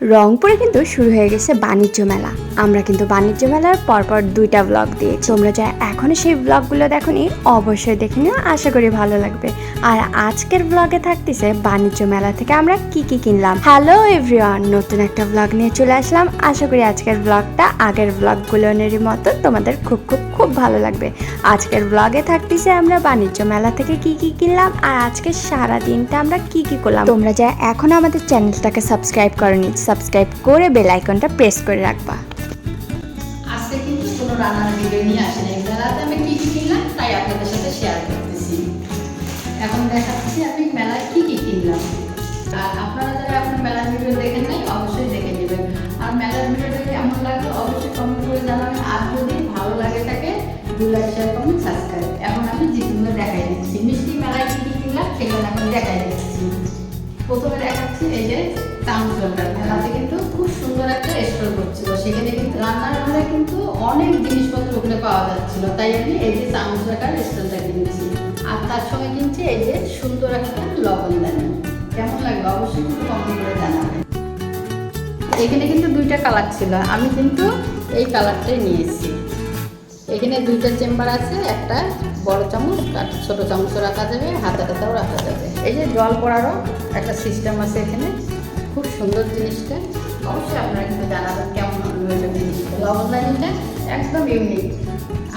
রংপুরে কিন্তু শুরু হয়ে গেছে বাণিজ্য মেলা। আমরা কিন্তু বাণিজ্য মেলার পরপর দুইটা ব্লগ দিয়ে তোমরা যারা এখনও সেই ব্লগগুলো দেখোনি, অবশ্যই দেখে নিও। আশা করি ভালো লাগবে। আর আজকের ব্লগে থাকতেছে বাণিজ্য মেলা থেকে আমরা কি কি কিনলাম। হ্যালো এভরিওয়ান নতুন একটা ব্লগ নিয়ে চলে আসলাম। আশা করি আজকের ব্লগটা আগের ব্লগগুলোনেরই মতো তোমাদের খুব খুব খুব ভালো লাগবে। আজকের ব্লগে থাকতেছে আমরা বাণিজ্য মেলা থেকে কি কি কিনলাম। আর আজকে সারা দিনটা আমরা কি কি করলাম। তোমরা যারা এখনও আমাদের চ্যানেলটাকে সাবস্ক্রাইব করে করনি সাবস্ক্রাইব করে বেল আইকনটা প্রেস করে রাখবা। আজকে কিন্তু কোনো রান্নার ভিডিও নিয়ে আসেনি মেলাতে আমি কী কী কিনলাম, তাই আপনাদের সাথে শেয়ার করতেছি। এখন দেখাচ্ছি আমি মেলায় কী কী কিনলাম। আর আপনারা যারা এখন মেলার ভিডিও দেখেন নাই, অবশ্যই দেখে নেবেন। আর মেলার ভিডিওটা কেমন লাগল, অবশ্যই কমেন্ট করে জানাবেন। আর যদি ভালো লাগে থাকে দু লাইক শেয়ার কমেন্ট সাবস্ক্রাইব এখন আমি জিনিসগুলো দেখাই দিচ্ছি। মিষ্টি মেলায় কী কী কিনলাম, সেগুলো এখন দেখাই দিচ্ছি। প্রথমে দেখাচ্ছি এই যে টাউনসলটা মেলাতে কিন্তু খুব সুন্দর একটা স্টোর করছিল সেখানে কিন্তু রান্নার ঘরে কিন্তু অনেক জিনিসপত্র ওখানে পাওয়া যাচ্ছিল। তাই আমি এই যে চামচটাকার স্টোরটা কিনছি। আর তার সঙ্গে কিনছি এই যে সুন্দর একটা লবণদানি কেমন লাগল? অবশ্যই কিন্তু কমেন্ট করে জানাবেন এখানে কিন্তু দুইটা কালার ছিল। আমি কিন্তু এই কালারটাই নিয়েছি। এখানে দুইটা চেম্বার আছে, একটা বড় চামচ আর ছোট চামচও রাখা যাবে, হাতা টাতাও রাখা যাবে। এই যে জল পড়ারও একটা সিস্টেম আছে এখানে। খুব সুন্দর জিনিসটা। অবশ্যই আপনারা কিন্তু জানাবেন কেমন হলো জিনিসটা। লবণদানিটা একদম ইউনিক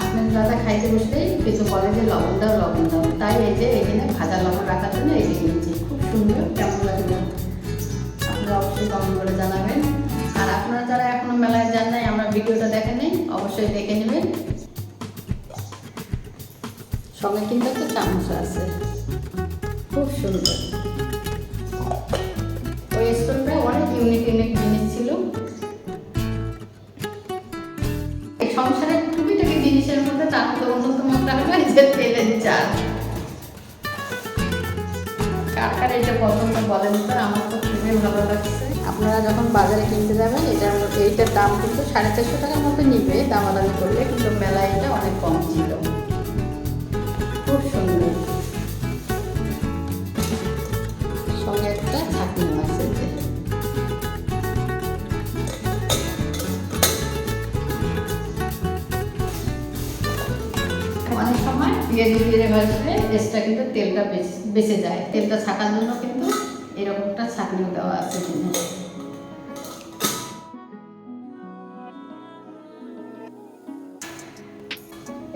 আপনার দাদা খাইতে বসতেই কিছু বলে যে লবণ দাও লবণ দাও। তাই এই যে এখানে ভাজা লবণ রাখার জন্য এই যে কিনছি খুব সুন্দর, কেমন লাগল? আপনারা অবশ্যই কমেন্ট করে জানাবেন। আর আপনারা যারা এখনও মেলায় যান নাই, আমরা ভিডিওটা দেখেন নাই, অবশ্যই দেখে নেবেন। সঙ্গে কিন্তু একটা চামচ আছে। খুব সুন্দর। অনেক ইউনিক জিনিস ছিল। সংসারের টুকিটাকি জিনিসের মধ্যে তার মধ্যে অন্যতম একটা এই যে তেলের চাল। কার এটা পছন্দ বলেন তো, আমার তো খুবই ভালো লাগছে। আপনারা যখন বাজারে কিনতে যাবেন এটার মধ্যে এইটার দাম কিন্তু সাড়ে চারশো টাকার মতো নিবে, দামাদামি করলে, কিন্তু মেলায় এটা অনেক কম ছিল। পেঁয়াজি দিয়ে ভাজলে এক্সট্রা কিন্তু তেলটা বেঁচে যায়। তেলটা ছাকার জন্য কিন্তু এরকম একটা ছাকনিও দেওয়া আছে।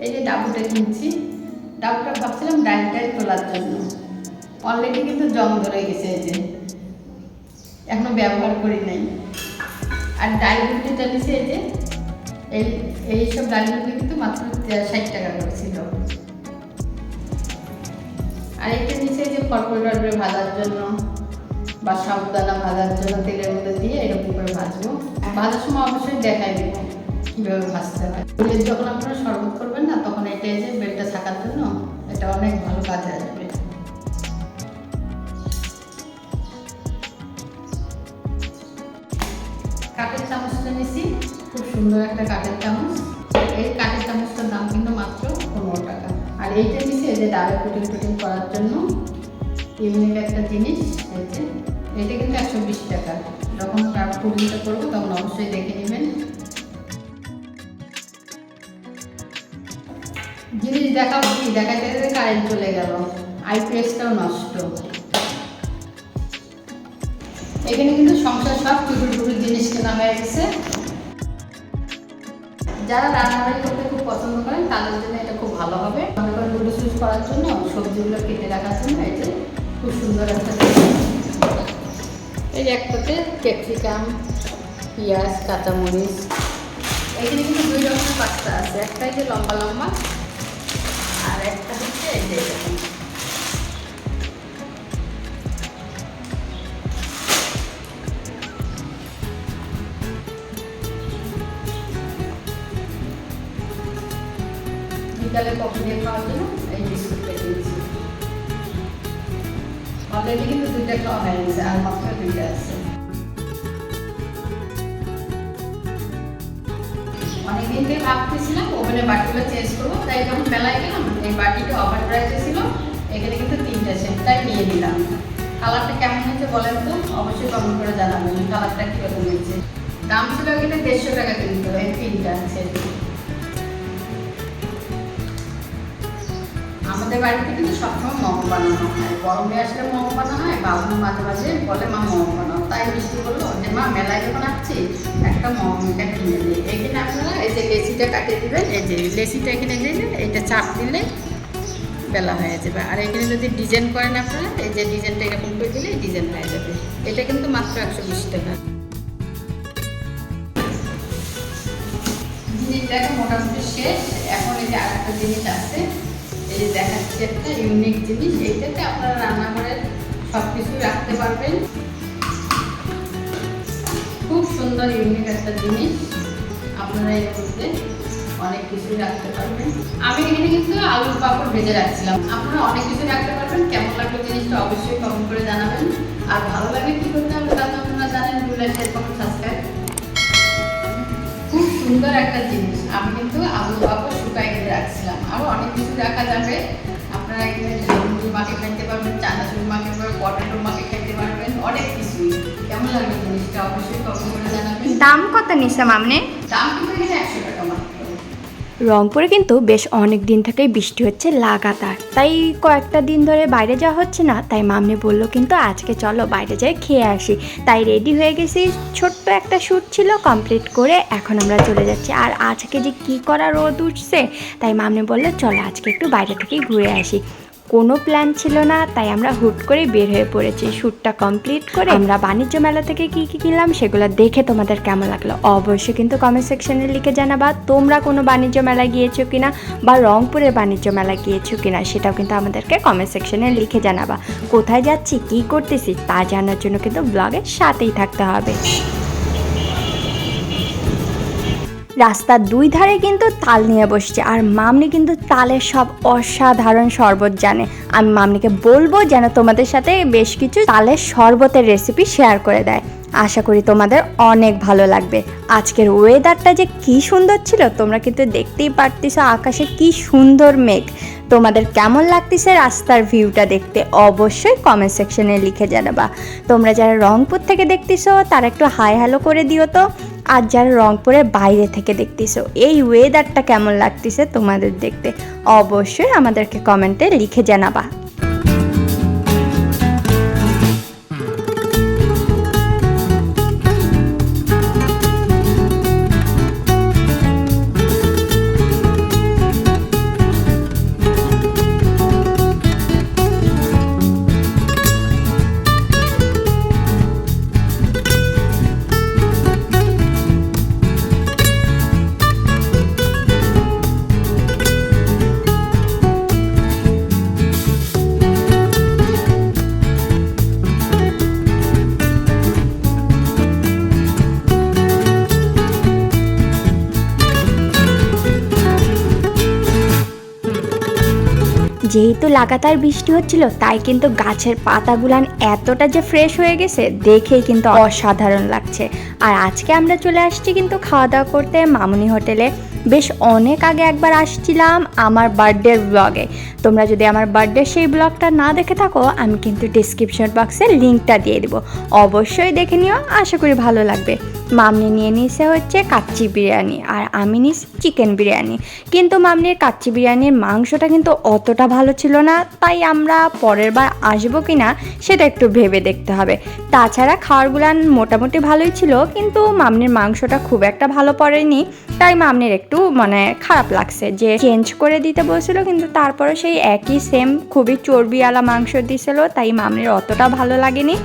এই যে ডাবুটা কিনছি, ডাবুটা ভাবছিলাম ডালটাই তোলার জন্য। অলরেডি কিন্তু জং ধরে গেছে এই যে। এখনও ব্যবহার করি নাই। আর ডালগুলিটা নিচে এই যে, এই এইসব ডালগুলি কিন্তু মাত্র ষাট টাকা করেছিল আর এটা নিচে যে ফটফট করে ভাজার জন্য বা সাবুদানা ভাজার জন্য তেলের মধ্যে দিয়ে এরকম করে ভাজবো। ভাজার সময় অবশ্যই দেখাই দেবো কীভাবে ভাজতে হয়। যখন আপনারা শরবত করবেন না, তখন এটা যে বেলটা থাকার জন্য এটা অনেক ভালো কাজে আসবে। কাঠের চামচটা নিছি, খুব সুন্দর একটা কাঠের চামচ। এই কাঠের চামচটার দাম কিন্তু মাত্র আর এইটা নিছি এই যে ডালে কুটিং টুটিং করার জন্য ইউনিক একটা জিনিস, এই এটা কিন্তু একশো বিশ টাকা। যখন কুটিংটা করব, তখন অবশ্যই দেখে নেবেন। জিনিস দেখাবো কি? দেখাতে দেখাতে কারেন্ট চলে গেল। আই প্রেসটাও নষ্ট। এখানে কিন্তু সংসার সব টুকুর টুকুর জিনিস কেনা হয়ে গেছে। যারা রান্নাবাড়ি করতে খুব পছন্দ করেন, তাদের জন্য এটা খুব ভালো হবে। মনে করেন লুডুস সুস করার জন্য সবজিগুলো কেটে রাখার জন্য এই যে খুব সুন্দর একটা এই যে একটাতে ক্যাপসিকাম পেঁয়াজ কাঁচামরিচ। এখানে কিন্তু দুই রকমের পাস্তা আছে। একটা যে লম্বা লম্বা আর একটা হচ্ছে এই যে এরকম। বিকালে কফি দিয়ে খাওয়ার জন্য এই বিস্কুটটা কিনছি অলরেডি কিন্তু দুইটা খাওয়া হয়ে গেছে অনেকদিন থেকে ভাবতেছিলাম, ওভেনের বাটিগুলো চেঞ্জ করব, তাই যখন মেলায় গেলাম, এই বাটিটা অফার প্রাইসে ছিল, এখানে কিন্তু তিনটা সেটটাই নিয়ে নিলাম। কালারটা কেমন হয়েছে বলেন তো? অবশ্যই কমেন্ট করে জানাবেন কালারটা কীরকম হয়েছে। দাম ছিল এখানে দেড়শো টাকা কিন্তু, এই তিনটা আছে আমাদের বাড়িতে কিন্তু সবসময় মোমো বানানো হয়। গরমে আসলে মোমো বানানো হয় বাবু মাঝে মাঝে বলে মা মোমো বানাও। তাই মিষ্টি বলল যে মা, মেলায় যখন আসছি, একটা মোমোটা কিনে দিই এখানে আপনারা এই যে লেসিটা কাটিয়ে দেবেন, এই যে লেসিটা এখানে দিলে এটা চাপ দিলে বেলা হয়ে যাবে। আর এখানে যদি ডিজাইন করেন আপনারা, এই যে ডিজাইনটা এরকম করে দিলে ডিজাইন হয়ে যাবে। এটা কিন্তু মাত্র একশো বিশ টাকা। জিনিসটাকে মোটামুটি শেষ। এখন এই যে আরেকটা জিনিস আছে দেখাচ্ছি একটা ইউনিক জিনিস, এইটাতে আপনারা রান্নাঘরের সব কিছু রাখতে পারবেন। খুব সুন্দর ইউনিক একটা জিনিস। আপনারা এর মধ্যে অনেক কিছু রাখতে পারবেন। আমি এখানে কিন্তু আলুর পাপড় ভেজে রাখছিলাম। আপনারা অনেক কিছু রাখতে পারবেন। কেমন লাগল জিনিসটা অবশ্যই কমেন্ট করে জানাবেন। আর ভালো লাগে কি করতে হবে তা তো আপনারা জানেন সাবস্ক্রাইব খুব সুন্দর একটা জিনিস। আমি কিন্তু আলু পাপড় শুকাই রাখছিলাম। আরও অনেক কিছু দেখা যাবে। আপনারা এখানে লেবু মাকে খাইতে পারবেন চানাচুর মাকে পারবেন পটেটো মাকে খাইতে পারবেন অনেক কিছুই। কেমন লাগবে জিনিসটা? অবশ্যই কমেন্ট করে জানাবেন। দাম কত নিছে মামনে? দাম কিন্তু এখানে একশো টাকা। রংপুরে কিন্তু বেশ অনেক দিন থেকেই বৃষ্টি হচ্ছে লাগাতার। তাই কয়েকটা দিন ধরে বাইরে যাওয়া হচ্ছে না, তাই মামনি বলল কিন্তু আজকে চলো বাইরে যাই খেয়ে আসি। তাই রেডি হয়ে গেছি, ছোট্ট একটা শ্যুট ছিল কমপ্লিট করে এখন আমরা চলে যাচ্ছি। আর আজকে যে কী করা রোদ উঠছে, তাই মামনি বলল, চলো আজকে একটু বাইরে থেকে ঘুরে আসি। কোনো প্ল্যান ছিল না, তাই আমরা হুট করে বের হয়ে পড়েছি। শ্যুটটা কমপ্লিট করে আমরা বাণিজ্য মেলা থেকে কি কি কিনলাম সেগুলো দেখে তোমাদের কেমন লাগল? অবশ্যই কিন্তু কমেন্ট সেকশনে লিখে জানাবা, তোমরা কোনো বাণিজ্য মেলায় গিয়েছো কিনা বা রংপুরের বাণিজ্য মেলা গিয়েছো কিনা সেটাও কিন্তু আমাদেরকে কমেন্ট সেকশনে লিখে জানাবা। কোথায় যাচ্ছি, কি করতেছি তা জানার জন্য কিন্তু ব্লগের সাথেই থাকতে হবে। রাস্তার দুই ধারে কিন্তু তাল নিয়ে বসছে আর মামনি কিন্তু তালের সব অসাধারণ শরবত জানে। আমি মামনিকে বলব যেন তোমাদের সাথে বেশ কিছু তালের শরবতের রেসিপি শেয়ার করে দেয়। আশা করি তোমাদের অনেক ভালো লাগবে। আজকের ওয়েদারটা যে কি সুন্দর ছিল, তোমরা কিন্তু দেখতেই পারতেছো আকাশে কি সুন্দর মেঘ। তোমাদের কেমন লাগতেছে রাস্তার ভিউটা দেখতে অবশ্যই কমেন্ট সেকশনে লিখে জানাবা। তোমরা যারা রংপুর থেকে দেখতেছো, তারা একটু হাই হ্যালো করে দিও তো। আর যারা রংপুরের বাইরে থেকে দেখতেছো, এই ওয়েদারটা কেমন লাগতেছে তোমাদের দেখতে অবশ্যই আমাদেরকে কমেন্টে লিখে জানাবা। যেহেতু লাগাতার বৃষ্টি হচ্ছিল, তাই কিন্তু গাছের পাতাগুলান এতটা যে ফ্রেশ হয়ে গেছে, দেখেই কিন্তু অসাধারণ লাগছে। আর আজকে আমরা চলে আসছি কিন্তু খাওয়া দাওয়া করতে মামুনি হোটেলে। বেশ অনেক আগে একবার আসছিলাম আমার বার্থডের ব্লগে তোমরা যদি আমার বার্থডে সেই ব্লগটা না দেখে থাকো, আমি কিন্তু ডিসক্রিপশন বক্সে লিঙ্কটা দিয়ে দেবো। অবশ্যই দেখে নিও, আশা করি ভালো লাগবে। মামনি নিয়ে নিয়েছে হচ্ছে কাচ্চি বিরিয়ানি আর আমি নিস চিকেন বিরিয়ানি। কিন্তু মামনির কাচ্চি বিরিয়ানির মাংসটা কিন্তু অতটা ভালো ছিল না, তাই আমরা পরের বার আসব কি না সেটা একটু ভেবে দেখতে হবে। তাছাড়া খাওয়ারগুলান মোটামুটি ভালোই ছিল, কিন্তু মামনির মাংসটা খুব একটা ভালো পড়েনি, তাই মামনির একটু মানে খারাপ লাগছে যে চেঞ্জ করে দিতে বলছিল, কিন্তু তারপরে সেই একই সেম খুবই চর্বিওয়ালা মাংস দিছিল, তাই মামনির অতটা ভালো লাগেনি।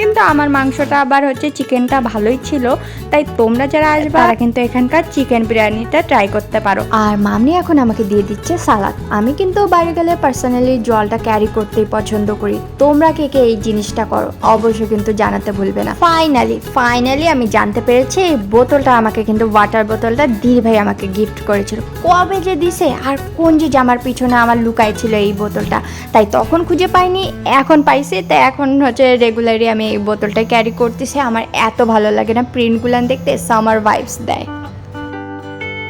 কিন্তু আমার মাংসটা আবার হচ্ছে চিকেনটা ভালোই ছিল। তাই তোমরা যারা আসবে, তারা কিন্তু এখানকার চিকেন বিরিয়ানিটা ট্রাই করতে পারো। আর মামনি এখন আমাকে দিয়ে দিচ্ছে সালাদ। আমি কিন্তু বাইরে গেলে পার্সোনালি জলটা ক্যারি করতেই পছন্দ করি। তোমরা কে কে এই জিনিসটা করো, অবশ্যই কিন্তু জানাতে ভুলবে না। ফাইনালি ফাইনালি আমি জানতে পেরেছি, এই বোতলটা আমাকে কিন্তু ওয়াটার বোতলটা দিল ভাই আমাকে গিফট করেছিল। কবে যে দিছে আর কোন যে জামার পিছনে আমার লুকাই ছিল এই বোতলটা। তাই তখন খুঁজে পাইনি, এখন পাইছি তাই এখন হচ্ছে রেগুলারই আমি এই বোতলটা ক্যারি করতেছি আমার এত ভালো লাগে না প্রিন্টগুলান দেখতে সামার ভাইবস দেয়।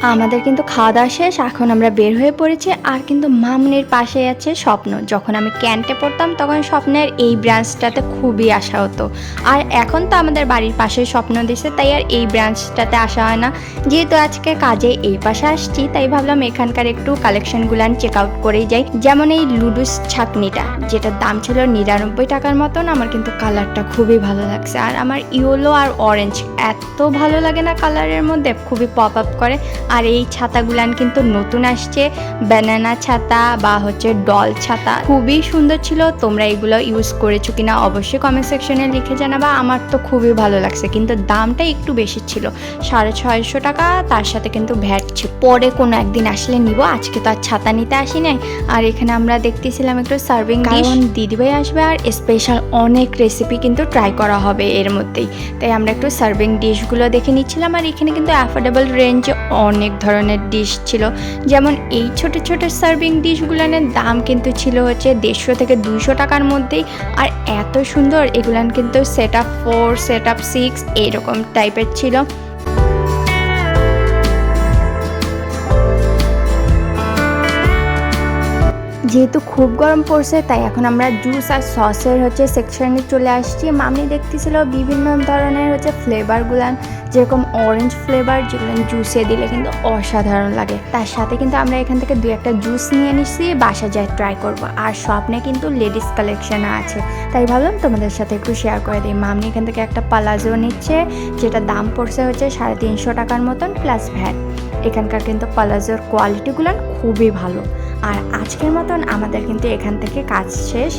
আমাদের কিন্তু খাওয়া দাওয়া শেষ, এখন আমরা বের হয়ে পড়েছি। আর কিন্তু মামনির পাশে আছে স্বপ্ন। যখন আমি ক্যান্টে পড়তাম, তখন স্বপ্নের এই ব্রাঞ্চটাতে খুবই আসা হতো। আর এখন তো আমাদের বাড়ির পাশে স্বপ্ন দিছে, তাই আর এই ব্রাঞ্চটাতে আসা হয় না। যেহেতু আজকে কাজে এই পাশে আসছি, তাই ভাবলাম এখানকার একটু কালেকশনগুলান চেক আউট করেই যাই। যেমন এই লুডুস ছাকনিটা যেটার দাম ছিল নিরানব্বই টাকার মতন, আমার কিন্তু কালারটা খুবই ভালো লাগছে। আর আমার ইয়েলো আর অরেঞ্জ এত ভালো লাগে না কালারের মধ্যে, খুবই পপ আপ করে। আর এই ছাতাগুলান কিন্তু নতুন আসছে ব্যানানা ছাতা বা হচ্ছে ডল ছাতা। খুবই সুন্দর ছিল তোমরা এগুলো ইউজ করেছ কিনা অবশ্যই কমেন্ট সেকশনে লিখে জানাবা আমার তো খুবই ভালো লাগছে কিন্তু দামটা একটু বেশি ছিল সাড়ে ছয়শো টাকা তার সাথে কিন্তু ভ্যাট ছিল পরে কোনো একদিন আসলে নিব আজকে তো আর ছাতা নিতে আসি নাই। আর এখানে আমরা দেখতেছিলাম একটু সার্ভিং কারণ দিদিভাই আসবে আর স্পেশাল অনেক রেসিপি কিন্তু ট্রাই করা হবে এর মধ্যেই। তাই আমরা একটু সার্ভিং ডিশগুলো দেখে নিচ্ছিলাম আর এখানে কিন্তু অ্যাফোর্ডেবল রেঞ্জে অনেক ধরনের ডিশ ছিল। যেমন এই ছোট ছোট সার্ভিং ডিশগুলানের দাম কিন্তু ছিল হচ্ছে দেড়শো থেকে দুইশো টাকার মধ্যেই। আর এত সুন্দর এগুলান কিন্তু set up four set up six এরকম টাইপের ছিল। যেহেতু খুব গরম পড়ছে, তাই এখন আমরা জুস আর সসের হচ্ছে সেকশনে চলে আসছি। মামনি দেখতেছিল বিভিন্ন ধরনের হচ্ছে ফ্লেভারগুলান যেরকম অরেঞ্জ ফ্লেভার যেগুলো জুসে দিলে কিন্তু অসাধারণ লাগে। তার সাথে কিন্তু আমরা এখান থেকে দু একটা জুস নিয়ে নিচ্ছি বাসা যায় ট্রাই করব। আর স্বপ্নে কিন্তু লেডিস কালেকশন আছে। তাই ভাবলাম তোমাদের সাথে একটু শেয়ার করে দিই। মামনি এখান থেকে একটা পালাজো নিচ্ছে, যেটা দাম পড়ছে হচ্ছে সাড়ে তিনশো টাকার মতন প্লাস ভ্যাট এখানকার কিন্তু পালাজোর কোয়ালিটিগুলো খুবই ভালো। আর আজকের মতন আমাদের কিন্তু এখান থেকে কাজ শেষ।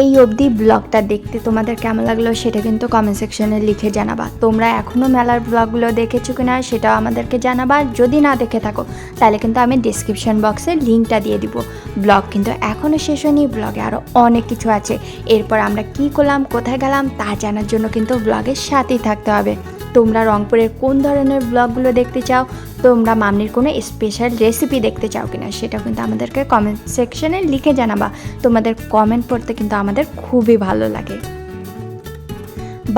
এই অবধি ব্লগটা দেখতে তোমাদের কেমন লাগল সেটা কিন্তু কমেন্ট সেকশনে লিখে জানাবা। তোমরা এখনও মেলার ব্লগগুলো দেখেছ কিনা সেটাও আমাদেরকে জানাবা। যদি না দেখে থাকো, তাহলে কিন্তু আমি ডিসক্রিপশন বক্সে লিঙ্কটা দিয়ে দিব। ব্লগ কিন্তু এখনও শেষ হয়নি, ব্লগে আরও অনেক কিছু আছে। এরপর আমরা কি করলাম, কোথায় গেলাম তা জানার জন্য কিন্তু ব্লগের সাথেই থাকতে হবে। তোমরা রংপুরের কোন ধরনের ব্লগগুলো দেখতে চাও? তোমরা মামনির কোনো স্পেশাল রেসিপি দেখতে চাও কি না সেটা কিন্তু আমাদেরকে কমেন্ট সেকশনে লিখে জানাবা। তোমাদের কমেন্ট পড়তে কিন্তু আমাদের খুবই ভালো লাগে।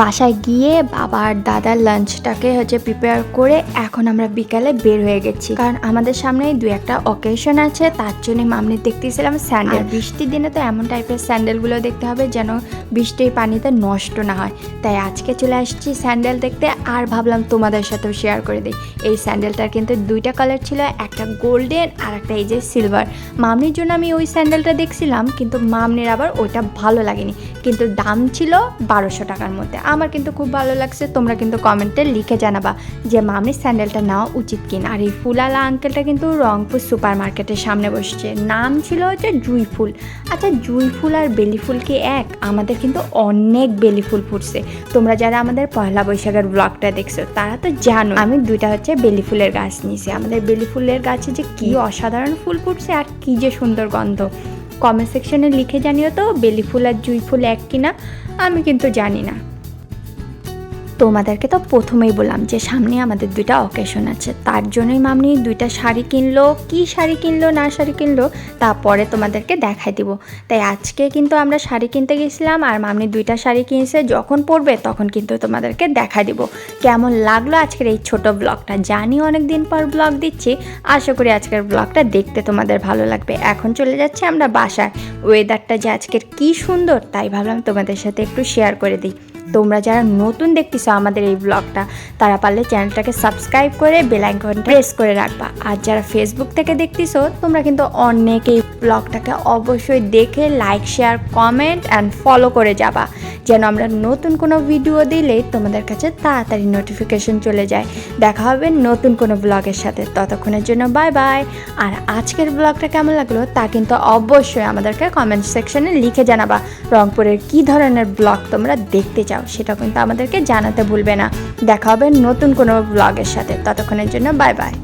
বাসায় গিয়ে বাবা আর দাদার লাঞ্চটাকে হচ্ছে প্রিপেয়ার করে এখন আমরা বিকালে বের হয়ে গেছি। কারণ আমাদের সামনে দু একটা অকেশন আছে তার জন্য মামনি দেখতেছিলাম স্যান্ডেল বৃষ্টির দিনে তো এমন টাইপের স্যান্ডেলগুলো দেখতে হবে যেন বৃষ্টির পানিতে নষ্ট না হয়। তাই আজকে চলে আসছি স্যান্ডেল দেখতে আর ভাবলাম তোমাদের সাথেও শেয়ার করে দিই। এই স্যান্ডেলটার কিন্তু দুইটা কালার ছিল একটা গোল্ডেন আর একটা এই যে সিলভার মামনির জন্য আমি ওই স্যান্ডেলটা দেখছিলাম কিন্তু মামনির আবার ওইটা ভালো লাগেনি। কিন্তু দাম ছিল বারোশো টাকার মধ্যে। আমার কিন্তু খুব ভালো লাগছে, তোমরা কিন্তু কমেন্টে লিখে জানাবা যে মামনির স্যান্ডেলটা নেওয়া উচিত কিনা? আর এই ফুলালা আঙ্কেলটা কিন্তু রংপুর সুপার মার্কেটের সামনে বসছে। নাম ছিল হচ্ছে জুই ফুল। আচ্ছা জুই ফুল আর বেলি ফুল কি এক? আমাদের কিন্তু অনেক বেলি ফুল ফুটছে। তোমরা যারা আমাদের পয়লা বৈশাখের ব্লগটা দেখছ, তারা তো জানো আমি দুইটা হচ্ছে বেলি ফুলের গাছ নিয়েছি। আমাদের বেলি ফুলের গাছে যে কি অসাধারণ ফুল ফুটছে আর কি যে সুন্দর গন্ধ। কমেন্ট সেকশনে লিখে জানিও তো, বেলি ফুল আর জুই ফুল এক কিনা? আমি কিন্তু জানি না। তোমাদেরকে তো প্রথমেই বললাম যে সামনে আমাদের দুইটা অকেশন আছে। তার জন্যই মামনি দুইটা শাড়ি কিনলো, কি শাড়ি কিনলো, না শাড়ি কিনলো, তারপরে তোমাদেরকে দেখাই দিব। তাই আজকে কিন্তু আমরা শাড়ি কিনতে গেছিলাম আর মামনি দুইটা শাড়ি কিনছে, যখন পরবে তখন কিন্তু তোমাদেরকে দেখাই দিব। কেমন লাগল আজকের এই ছোট ব্লগটা জানি অনেক দিন পর ব্লগ দিচ্ছি, আশা করি আজকের ব্লগটা দেখতে তোমাদের ভালো লাগবে। এখন চলে যাচ্ছে আমরা বাসায়। ওয়েদারটা যে আজকের কি সুন্দর, তাই ভাবলাম তোমাদের সাথে একটু শেয়ার করে দিই। তোমরা যারা নতুন দেখতেছো আমাদের এই ব্লগটা, তারা পারলে চ্যানেলটাকে সাবস্ক্রাইব করে বেল আইকন প্রেস করে রাখবা। আর যারা ফেসবুক থেকে দেখতেছো, তোমরা কিন্তু অনেকেই ব্লগটাকে অবশ্যই দেখে like share comment and follow করে যাবা। যেন আমরা নতুন কোনো ভিডিও দিলেই তোমাদের কাছে তাড়াতাড়ি নোটিফিকেশন চলে যায়। দেখা হবে নতুন কোনো ব্লগের সাথে। ততক্ষণের জন্য বাই বাই আর আজকের ব্লগটা কেমন লাগল তা কিন্তু অবশ্যই আমাদেরকে কমেন্ট সেকশনে লিখে জানাবা। রংপুরের কী ধরনের ব্লগ তোমরা দেখতে চাও সেটা কিন্তু আমাদেরকে জানাতে ভুলবে না। দেখা হবে নতুন কোনো ব্লগের সাথে। ততক্ষণের জন্য বাই বাই